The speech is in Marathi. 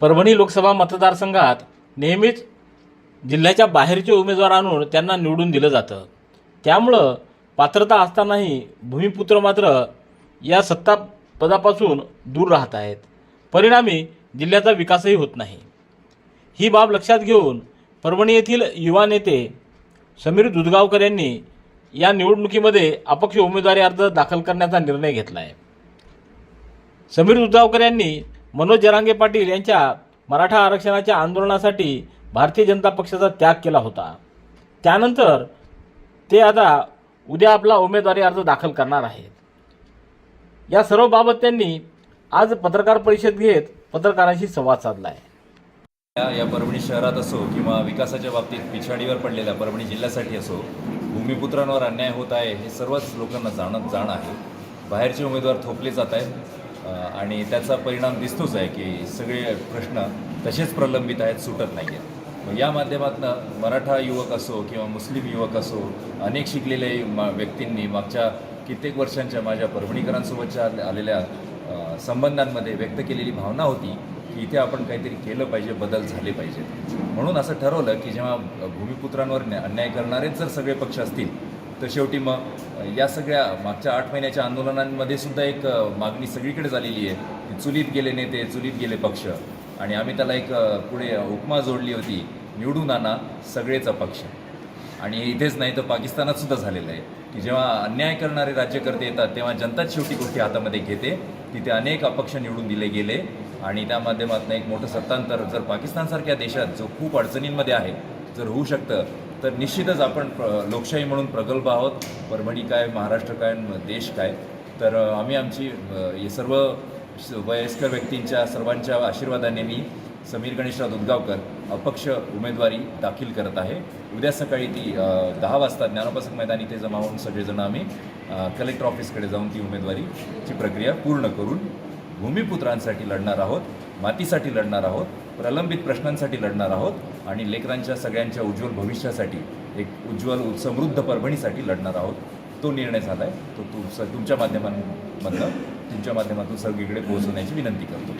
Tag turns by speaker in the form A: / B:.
A: परभणी लोकसभा मतदारसंघात नेहमीच जिल्ह्याच्या बाहेरचे उमेदवार आणून त्यांना निवडून दिलं जातं. त्यामुळं पात्रता असतानाही भूमिपुत्र मात्र या सत्ता पदापासून दूर राहत आहेत. परिणामी जिल्ह्याचा विकासही होत नाही. ही बाब लक्षात घेऊन परभणी येथील युवा नेते समीर दुधगावकर यांनी या निवडणुकीमध्ये अपक्ष उमेदवारी अर्ज दाखल करण्याचा निर्णय घेतला आहे समीर दुधगावकर यांनी मनोज जरांगे पाटील यांच्या मराठा आरक्षणाच्या आंदोलनासाठी भारतीय जनता पक्षाचा त्याग केला होता. त्यानंतर ते आता उद्या आपला उमेदवारी अर्ज दाखल करणार आहेत. या सर्व बाबत त्यांनी आज पत्रकार परिषद घेत पत्रकारांशी संवाद साधला आहे
B: या या परभणी शहरात असो किंवा विकासाच्या बाबतीत पिछाडीवर पडलेल्या परभणी जिल्ह्यासाठी असो भूमिपुत्रांवर अन्याय होत आहे हे सर्वच लोकांना जाणत जाण आहे. बाहेरचे उमेदवार थोपले जात आहेत. आणि त्याचा परिणाम दिसतोच आहे की सगळे प्रश्न तसेच प्रलंबित आहेत सुटत नाही आहेत मग या माध्यमातून मराठा युवक असो किंवा मुस्लिम युवक असो अनेक शिकलेले मा- व्यक्तींनी मागच्या कित्येक वर्षांच्या माझ्या परभणीकरांसोबतच्या आलेल्या संबंधांमध्ये व्यक्त केलेली भावना होती की इथे आपण काहीतरी केलं पाहिजे बदल झाले पाहिजेत. म्हणून असं ठरवलं की जेव्हा भूमिपुत्रांवर अन्याय करणारेच जर सगळे पक्ष असतील तर शेवटी मग या सगळ्या मागच्या आठ महिन्याच्या आंदोलनांमध्ये सुद्धा एक मागणी सगळीकडे झालेली आहे. की चुलीत गेले नेते चुलीत गेले पक्ष. आणि आम्ही त्याला एक पुढे उपमा जोडली होती निवडून आणा सगळेचा पक्ष. आणि इथेच नाही तर पाकिस्तानात सुद्धा झालेलं आहे. की जेव्हा अन्याय करणारे राज्यकर्ते येतात तेव्हा जनताच शेवटी गोष्टी हातामध्ये घेते. तिथे अनेक अपक्ष निवडून दिले गेले. आणि त्या माध्यमातून एक मोठं सत्तांतर जर पाकिस्तानसारख्या देशात जो खूप अडचणींमध्ये आहे जर होऊ शकतं तर निश्चितच आपण प्र- लोकशाही म्हणून प्रगल्भ आहोत. परभणी काय महाराष्ट्र काय देश काय. तर आम्ही आमची हे सर्व वयस्कर व्यक्तींच्या सर्वांच्या आशीर्वादाने मी समीर गणेशराव दुधगावकर अपक्ष उमेदवारी दाखल करत आहे. उद्या सकाळी ती दहा वाजता ज्ञानोपासक मैदान इथे जमा होऊन सगळेजण आम्ही कलेक्टर ऑफिसकडे जाऊन ती उमेदवारीची प्रक्रिया पूर्ण करून भूमिपुत्रांसाठी लढणार आहोत मातीसाठी लढणार आहोत. प्रलंबित प्रश्नांसाठी लढणार आहोत आणि लेकरांच्या सगळ्यांच्या उज्ज्वल भविष्यासाठी एक उज्ज्वल समृद्ध परभणीसाठी लढणार आहोत. तो निर्णय झाला आहे तो तू स तुमच्या माध्यमांमधनं तुमच्या माध्यमातून सगळीकडे पोहोचवण्याची विनंती करतो.